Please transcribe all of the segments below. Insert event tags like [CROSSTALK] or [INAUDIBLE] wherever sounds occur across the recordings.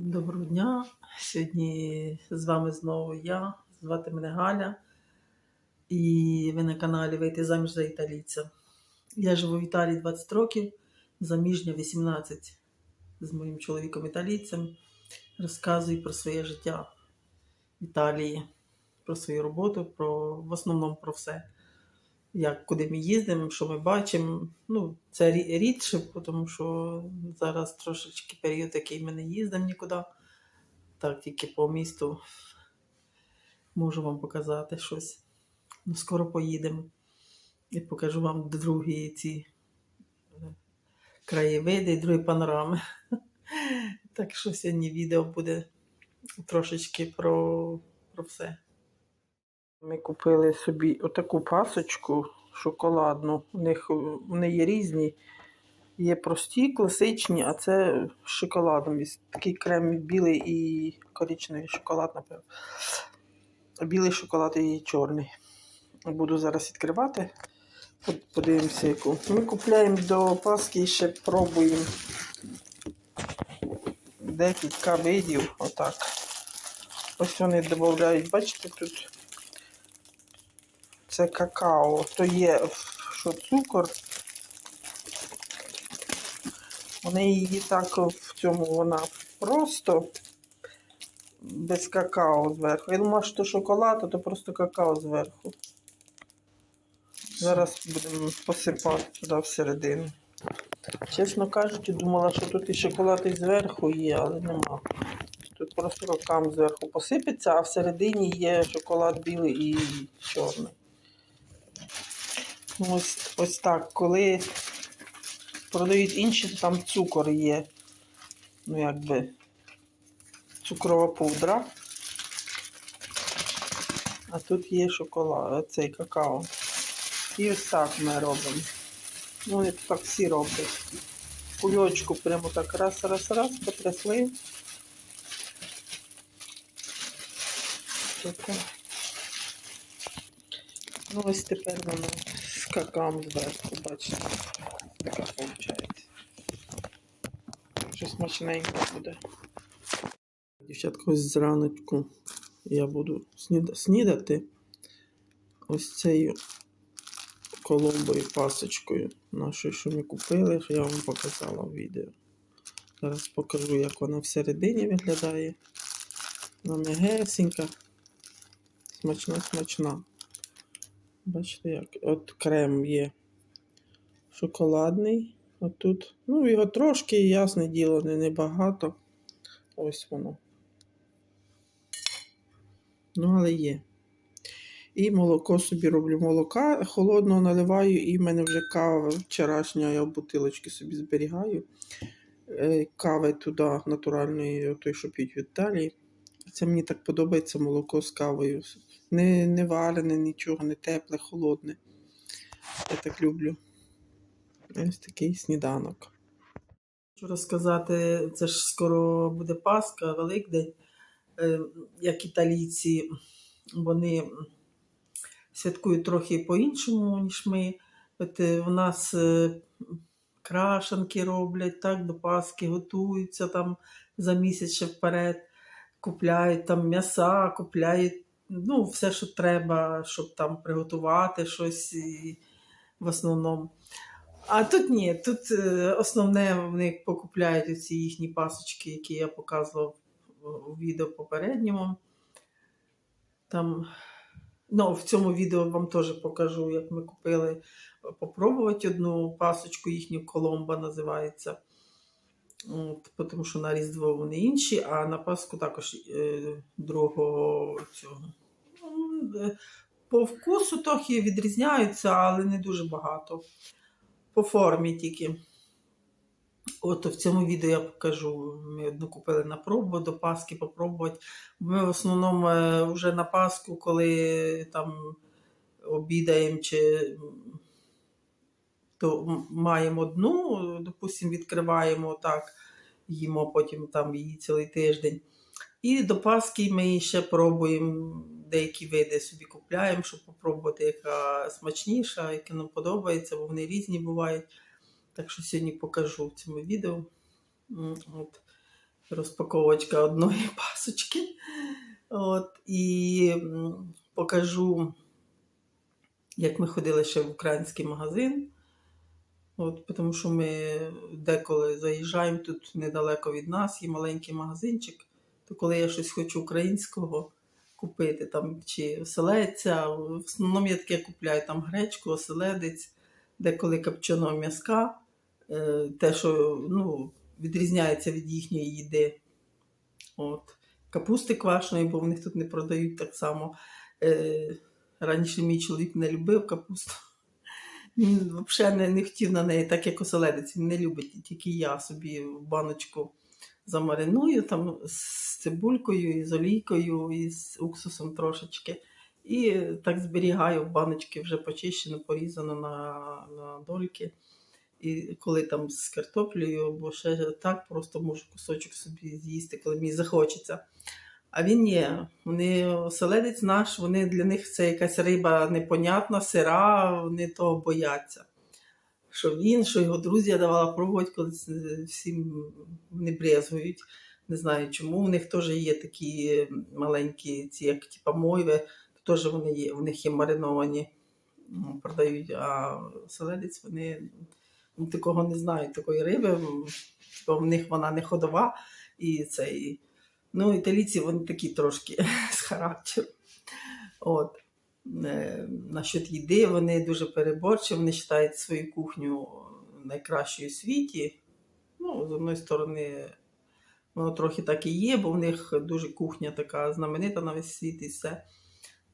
Доброго дня. Сьогодні з вами знову я. Звати мене Галя. І ви на каналі Вийти заміж за італійця. Я живу в Італії 20 років, заміжня 18 з моїм чоловіком італійцем. Розказую про своє життя в Італії, про свою роботу, про, в основному про все. Як куди ми їздимо, що ми бачимо. Ну, це рідше, тому що зараз трошечки період, який ми не їздимо нікуди. Так, тільки по місту можу вам показати щось. Ну, скоро поїдемо. І покажу вам другі ці е, краєвиди і другі панорами. [LAUGHS] Так що сьогодні відео буде трошечки про, про все. Ми купили собі отаку пасочку шоколадну. У них вони є різні. Є прості, класичні, а це з шоколадом. Такий крем білий і коричневий шоколад, напевно. Білий шоколад і чорний. Буду зараз відкривати. Подивимося, яку. Ми купляємо до Пасхи і ще пробуємо декілька видів. Отак. Ось вони додають, бачите, тут це какао. То є що цукор. Вони її так в цьому вона просто без какао зверху. Я думала, що шоколад, а то просто какао зверху. Зараз будемо посипати туди всередину. Чесно кажучи, думала, що тут і шоколад і зверху є, але нема. Тут просто рукам зверху посипеться, а всередині є шоколад білий і чорний. Ось, ось так, коли продають інші, то там цукор є. Ну, якби цукрова пудра. А тут є шоколад, цей какао. І ось так ми робимо. Ну, вони так всі роблять. Кульочку прямо так раз, раз, раз, потрясли. Ну, ось тепер воно з какаом зверху, бачите. Така виходить. Що смачненько буде. Дівчатка, ось зраночку я буду сніда- снідати ось цією коломбою пасочкою нашою, що ми купили, я вам показала в відео. Зараз покажу, як вона всередині виглядає. Вона м'ягесенька, смачна, смачна. Бачите, як от крем є шоколадний. От тут. Ну, його трошки, ясне діло, не небагато. Ось воно. Ну, але є. І молоко собі роблю. Молока холодного наливаю, і в мене вже кава вчорашня, я в бутилочки собі зберігаю. Е, Кави туди натуральної, той, що п'ють в Італії. Це мені так подобається молоко з кавою. Не, не варене, нічого, не тепле, холодне. Я так люблю. Ось такий сніданок. Хочу розказати, це ж скоро буде Пасха, Великдень. Е, Як італійці, вони святкують трохи по-іншому, ніж ми. От е, у нас е, крашанки роблять, так, до Пасхи готуються там за місяць вперед, купляють там м'яса, купляють ну, все, що треба, щоб там приготувати щось і в основному. А тут ні, тут е, основне вони покупляють оці їхні пасочки, які я показував у відео попередньому. Там, ну, в цьому відео вам теж покажу, як ми купили попробувати одну пасочку, їхню коломба називається. От, тому що на Різдво вони інші, а на Пасху також е, другого цього. По вкусу трохи відрізняються, але не дуже багато. По формі тільки. От в цьому відео я покажу. Ми одну купили на пробу до Пасхи попробувати. Ми в основному е, вже на Пасху, коли там обідаємо чи то маємо одну, допустимо, відкриваємо так, їмо потім там її цілий тиждень. І до Пасхи ми ще пробуємо деякі види собі купляємо, щоб попробувати, яка смачніша, яка нам подобається, бо вони різні бувають. Так що сьогодні покажу в цьому відео. От. розпаковочка одної [LAUGHS] пасочки. От, і покажу, як ми ходили ще в український магазин. От, тому що ми деколи заїжджаємо тут недалеко від нас, є маленький магазинчик. То коли я щось хочу українського купити, там чи оселедця, в основному я таке купляю там гречку, оселедець, деколи копченого м'язка, е, те, що ну, відрізняється від їхньої їди. От. Капусти квашеної, бо в них тут не продають так само. Е, раніше мій чоловік не любив капусту. Він взагалі не, не хотів на неї, так як оселедець, він не любить, тільки я собі в баночку замариную там з цибулькою, і з олійкою, і з уксусом трошечки. І так зберігаю в баночки вже почищено, порізано на, на дольки. І коли там з картоплею, або ще так, просто можу кусочок собі з'їсти, коли мені захочеться. А він ні, вони оселедець наш, вони для них це якась риба непонятна, сира, вони того бояться. Що він, що його друзі я давала пробувати, коли всім вони брезгують. Не знаю чому. У них теж є такі маленькі, ці, як типа мойви, теж вони є, в них є мариновані, продають, а оселедець вони ну, такого не знають, такої риби. Типа в них вона не ходова. І цей. Ну, італійці вони такі трошки [LAUGHS] з характеру. Е, Насчет їди вони дуже переборчі, вони вважають свою кухню найкращою у світі. Ну, з одної сторони, воно трохи так і є, бо в них дуже кухня така знаменита на весь світ і все.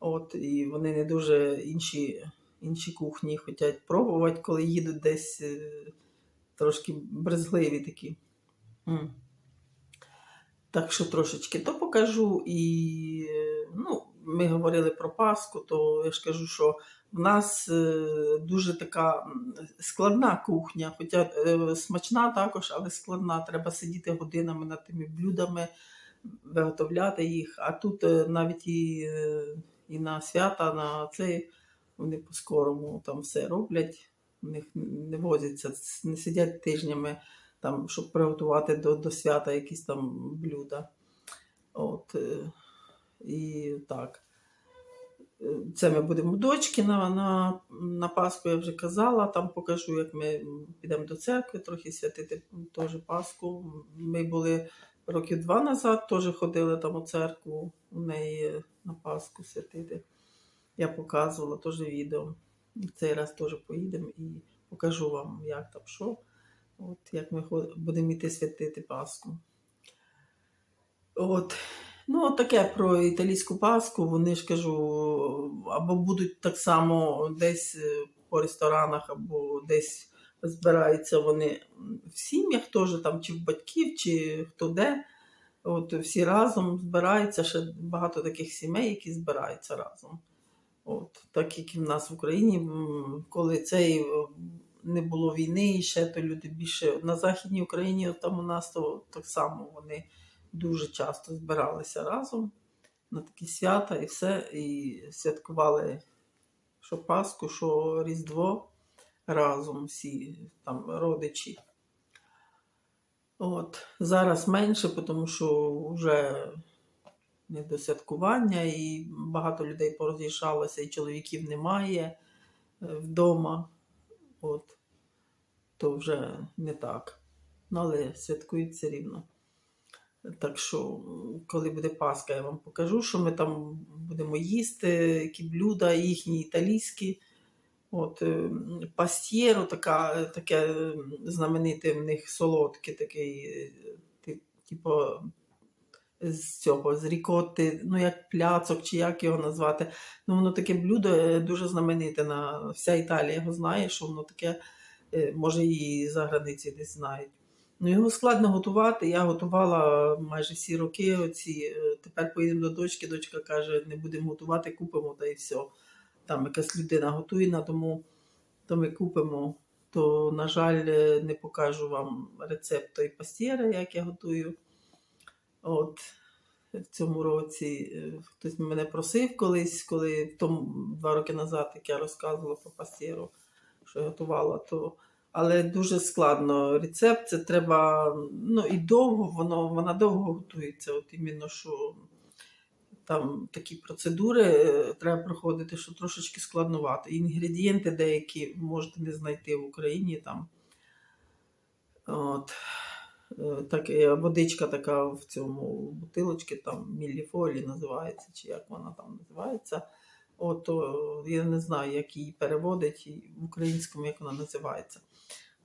От, і вони не дуже інші, інші кухні хочуть пробувати, коли їдуть десь е, трошки брезгливі такі. Так що трошечки то покажу. І е, ну, ми говорили про Пасху, то я ж кажу, що в нас е, дуже така складна кухня, хоча е, смачна також, але складна. Треба сидіти годинами над тими блюдами, виготовляти їх. А тут е, навіть і, і на свята, на цей вони по-скорому там все роблять. У них не возяться, не сидять тижнями там, щоб приготувати до, до свята якісь там блюда. От, і так. Е, Це ми будемо дочки на, на, на Пасху, я вже казала. Там покажу, як ми підемо до церкви, трохи святити теж Пасху. Ми були років два назад, теж ходили там у церкву, у неї на Пасху святити. Я показувала теж відео. Цей раз теж поїдемо і покажу вам, як там що. От як ми будемо йти святити Пасху. От. Ну, таке про італійську Пасху. Вони ж кажу, або будуть так само десь е, по ресторанах, або десь збираються вони в сім'ях теж, там, чи в батьків, чи хто де. От всі разом збираються. Ще багато таких сімей, які збираються разом. От, так як і в нас в Україні, коли цей е, не було війни, і ще то люди більше на Західній Україні, от там у нас то так само вони дуже часто збиралися разом на такі свята і все, і святкували що Пасху, що Різдво разом всі там родичі. От. Зараз менше, тому що вже не до святкування, і багато людей пороз'їжджалося, і чоловіків немає е, вдома. От. То вже не так. Ну, але святкують все рівно. Так що, коли буде Пасха, я вам покажу, що ми там будемо їсти, які блюда їхні італійські. От, е, пастєро, така, таке е, знамените в них солодке, такий, е, типу, з цього, з рікоти, ну як пляцок, чи як його назвати. Ну, воно таке блюдо дуже знамените. На, вся Італія його знає, що воно таке, може, і за границі десь знають. Ну, його складно готувати. Я готувала майже всі роки. Оці. е, Тепер поїдемо до дочки. Дочка каже, не будемо готувати, купимо та і все. Там якась людина готує, на тому то ми купимо. То, на жаль, е, не покажу вам рецепт тої пастєри, як я готую. От в цьому році е, хтось мене просив колись, коли тому два роки назад, як я розказувала про пастєру, що я готувала, то але дуже складно. Рецепт це треба, ну і довго, воно, вона довго готується. От іменно що там такі процедури е, треба проходити, що трошечки складновато. Інгредієнти деякі можете не знайти в Україні там. От. Е, Так, е, водичка така в цьому бутилочці, там міліфолі називається, чи як вона там називається. От, я не знаю, як її переводить в українському, як вона називається.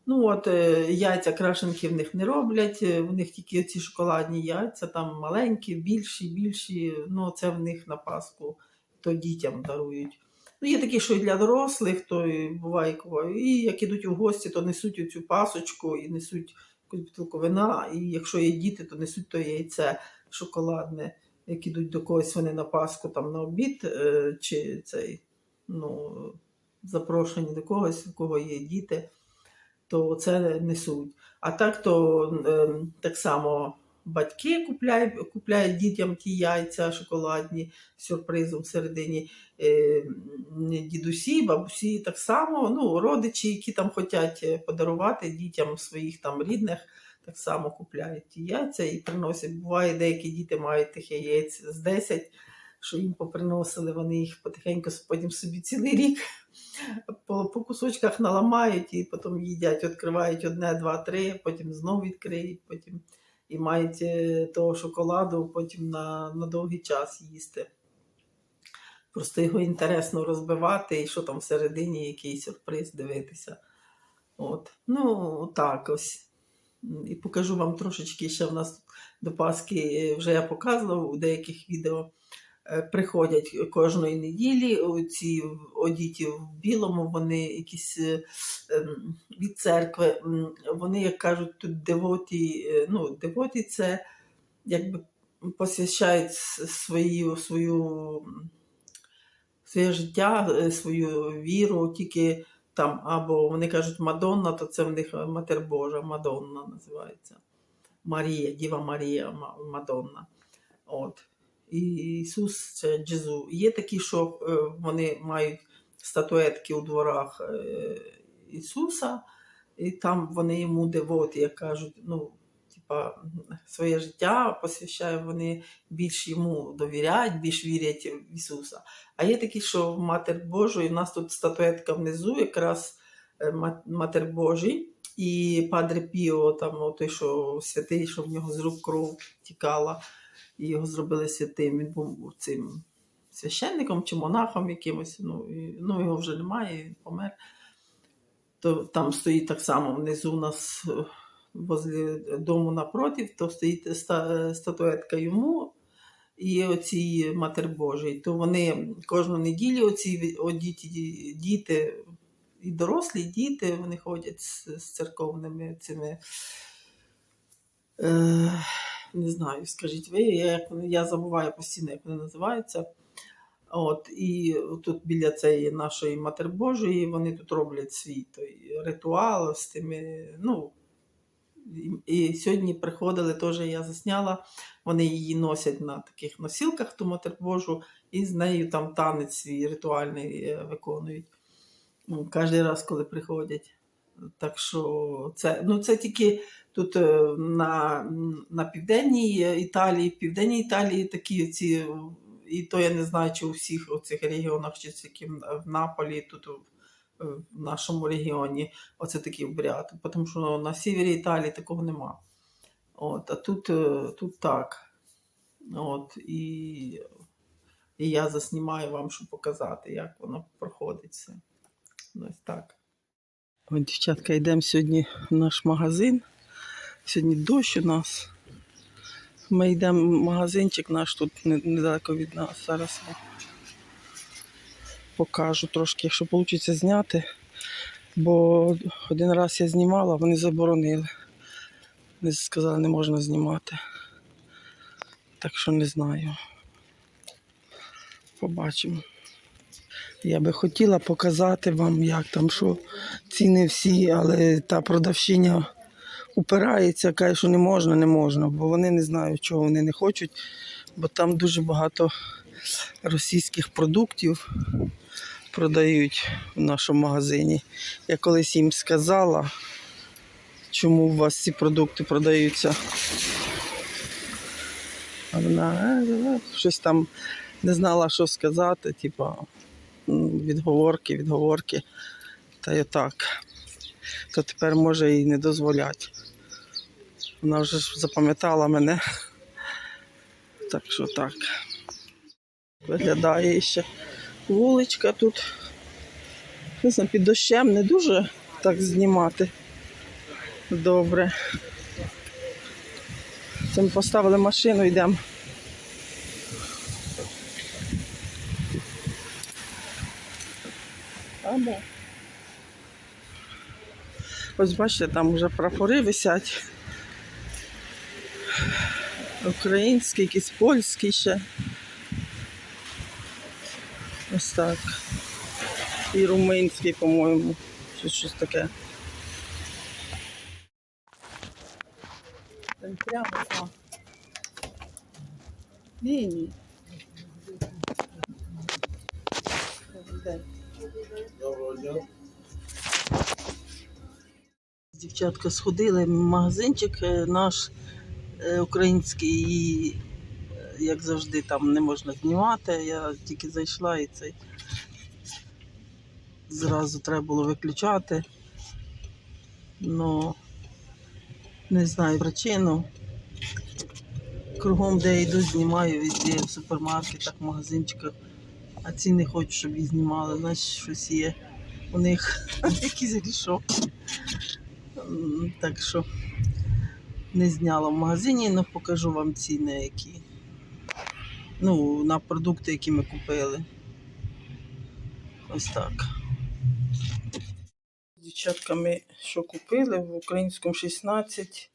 Ну, от е, яйця крашенки в них не роблять, е, в них тільки ці шоколадні яйця, там маленькі, більші, більші. Ну, це в них на Пасху, то дітям дарують. Ну, є такі, що і для дорослих, то і буває кого. І як ідуть у гості, то несуть оцю пасочку і несуть якусь бутилку вина. І якщо є діти, то несуть то яйце шоколадне, як ідуть до когось вони на Пасху там на обід, е, чи цей, ну, запрошені до когось, у кого є діти, то це несуть. А так то е, так само батьки купляють, купляють дітям ті яйця шоколадні з сюрпризом всередині. Е, дідусі, бабусі так само, ну, родичі, які там хочуть подарувати дітям своїх там рідних, так само купляють ті яйця і приносять. Буває, деякі діти мають тих яєць з 10, що їм поприносили, вони їх потихеньку потім собі цілий рік по, по кусочках наламають і потім їдять, відкривають одне, два, три, потім знову відкриють, потім і мають е, того шоколаду потім на, на довгий час їсти. Просто його інтересно розбивати, і що там всередині, який сюрприз дивитися. От. Ну, так ось. І покажу вам трошечки ще в нас до Пасхи, е, вже я показував у деяких відео. Е, Приходять кожної неділі ці одіті в білому, вони якісь е, ем, від церкви, вони, як кажуть, тут девоті, е, ну, девоті це якби посвящають свою, свою, своє життя, свою віру, тільки там, або вони кажуть Мадонна, то це в них Матер Божа, Мадонна називається. Марія, Діва Марія, Мадонна. От. Ісус це Джезу. Є такі, що е, вони мають статуетки у дворах е, Ісуса, і там вони йому девоти, як кажуть, ну, типа, своє життя посвящають, вони більш йому довіряють, більш вірять в Ісуса. А є такі, що Матер Божу, і в нас тут статуетка внизу, якраз е, Матер Божий, і Падре Піо, там той, що святий, що в нього з рук кров тікала, і його зробили святим. Він був цим священником чи монахом якимось. Ну, і, ну його вже немає, він помер. То там стоїть так само внизу у нас е, возле дому напротив, то стоїть статуетка йому і оці Матер Божий. То вони кожну неділю оці одіті діти, і дорослі діти, вони ходять з, з церковними цими. Е, не знаю, скажіть ви, я, як я забуваю постійно, як вони називаються. От, і тут біля цієї нашої Матер Божої вони тут роблять свій той ритуал з тими. ну, і, і сьогодні приходили, теж я засняла, вони її носять на таких носілках, ту Матер Божу, і з нею там танець свій ритуальний е, виконують. Ну, Кожен раз, коли приходять. Так що це, ну, це тільки тут е, на, на південній е, Італії, в південній Італії такі ці, і то я не знаю, чи у всіх оцих регіонах, чи тільки в Наполі, тут в, нашому регіоні, оце такий обряд. Тому що на сівері Італії такого нема. От, а тут, е, тут так. От, і, і я заснімаю вам, щоб показати, як воно проходить все. Ось так. От, дівчатка, йдемо сьогодні в наш магазин. Сьогодні дощ у нас. Ми йдемо в магазинчик наш тут недалеко від нас. Зараз я покажу трошки, якщо вийде зняти. Бо один раз я знімала, вони заборонили. Вони сказали, не можна знімати. Так що не знаю. Побачимо. Я би хотіла показати вам, як там що ціни всі, але та продавщиня упирається, каже, що не можна, не можна, бо вони не знають, чого вони не хочуть, бо там дуже багато російських продуктів продають в нашому магазині. Я колись їм сказала, чому у вас ці продукти продаються. А вона «Е, е, щось там не знала, що сказати, типа відговорки, відговорки. Та й отак. То тепер може і не дозволять. Вона вже ж запам'ятала мене. Так що так. Виглядає ще вуличка тут. Не знаю, під дощем не дуже так знімати. Добре. Це ми поставили машину, йдемо. Або. Ось бачите, там вже прапори висять. Український, якийсь польський ще. Ось так. І румунський, по-моєму. Чи щось таке. Прямо там. Дівчатка сходили в магазинчик е, наш е, український, і, е, як завжди, там не можна знімати. Я тільки зайшла і цей зразу треба було виключати. Ну, не знаю причину. Кругом, де я йду, знімаю везде, в супермаркетах, в магазинчиках. А ці не хочуть, щоб їх знімали, значить щось є. У них [LAUGHS] якийсь грішок. Так що не зняла в магазині, але покажу вам ціни, які. Ну, на продукти, які ми купили. Ось так. Дівчатками, що купили, в українському 16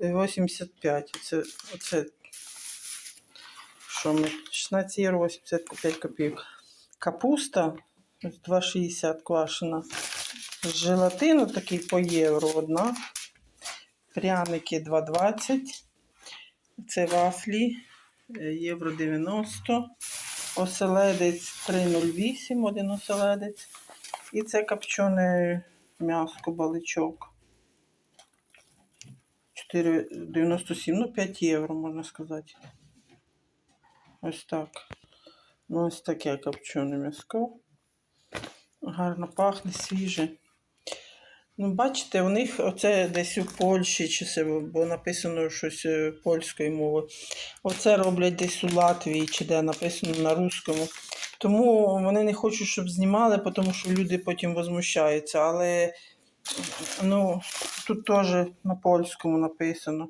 85. Оце, оце що ми? 16 євро 85 копійок. Капуста 2,60 квашена. Желатину такий по євро одна. Пряники 2,20. Це вафлі е, євро 90. Оселедець 3,08, один оселедець. І це копчене м'яско баличок. 4,97, ну 5 євро, можна сказати. Ось так. Ну, ось таке копчене м'яско. Гарно пахне, свіже. Ну, бачите, у них оце десь у Польщі, чи це, бо написано щось е, польською мовою. Оце роблять десь у Латвії, чи де написано на русскому. Тому вони не хочуть, щоб знімали, тому що люди потім возмущаються. Але ну, тут теж на польському написано.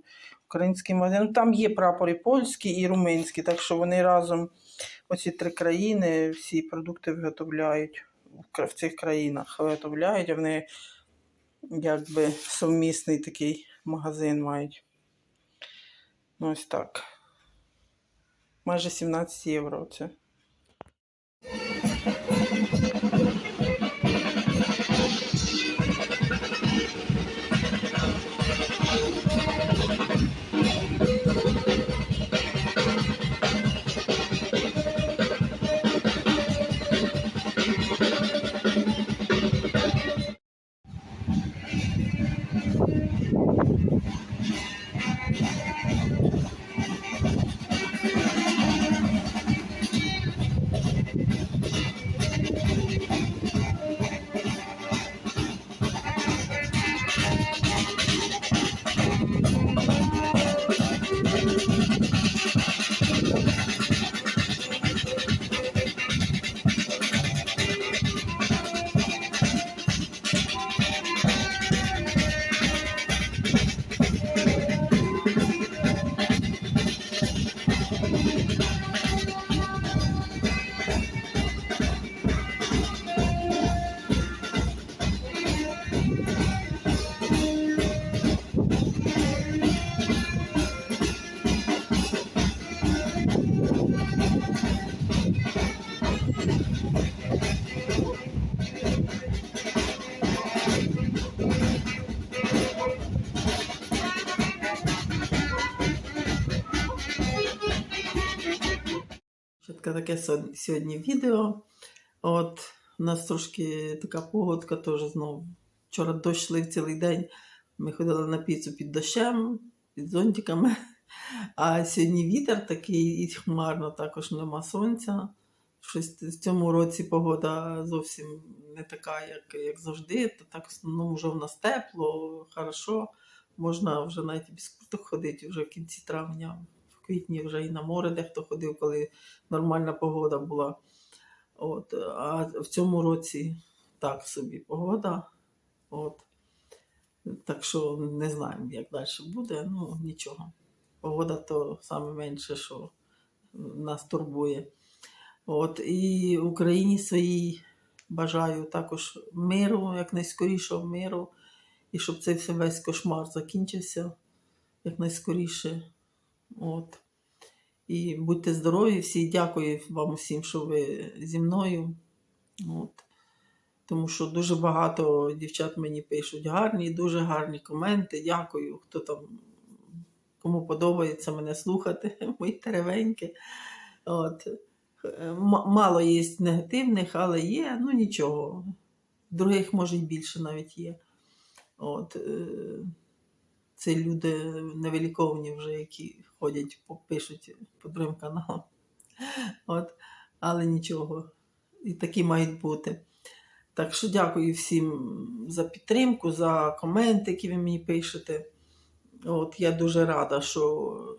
Український магазин. Ну, там є прапори польські і румунські, так що вони разом, оці три країни, всі продукти виготовляють в цих країнах. Виготовляють, вони якби совмісний такий магазин мають. Ну, ось так. Майже 17 євро це. Чітко таке сьогодні відео. От У нас трошки така погодка теж знову. Вчора дощ лив цілий день. Ми ходили на піцу під дощем, під зонтиками. [LAUGHS] А сьогодні вітер такий і хмарно, також нема сонця. Щось в цьому році погода зовсім не така, як, як завжди. То так в вже в нас тепло, хорошо. Можна вже навіть без курток ходити вже в кінці травня, квітні вже і на море дехто ходив, коли нормальна погода була. От, а в цьому році так собі погода. От. Так що не знаємо, як далі буде. Ну, нічого. Погода то саме менше, що нас турбує. От, і Україні своїй бажаю також миру, якнайскорішого миру, і щоб цей весь кошмар закінчився якнайскоріше. От. І будьте здорові всі. Дякую вам усім, що ви зі мною. От. Тому що дуже багато дівчат мені пишуть гарні, дуже гарні коменти. Дякую, хто там, кому подобається мене слухати, [LAUGHS] мої теревеньки. От. Е, Мало є негативних, але є, ну нічого. Других, може, і більше навіть є. От. Це люди невиліковні вже, які ходять, пишуть по другим каналам. От. Але нічого. І такі мають бути. Так що дякую всім за підтримку, за коменти, які ви мені пишете. От, я дуже рада, що,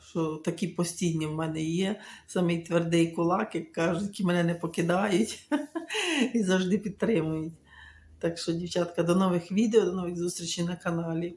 що такі постійні в мене є. Самий твердий кулак, як кажуть, які мене не покидають [LAUGHS] і завжди підтримують. Так що, дівчатка, до нових відео, до нових зустрічей на каналі.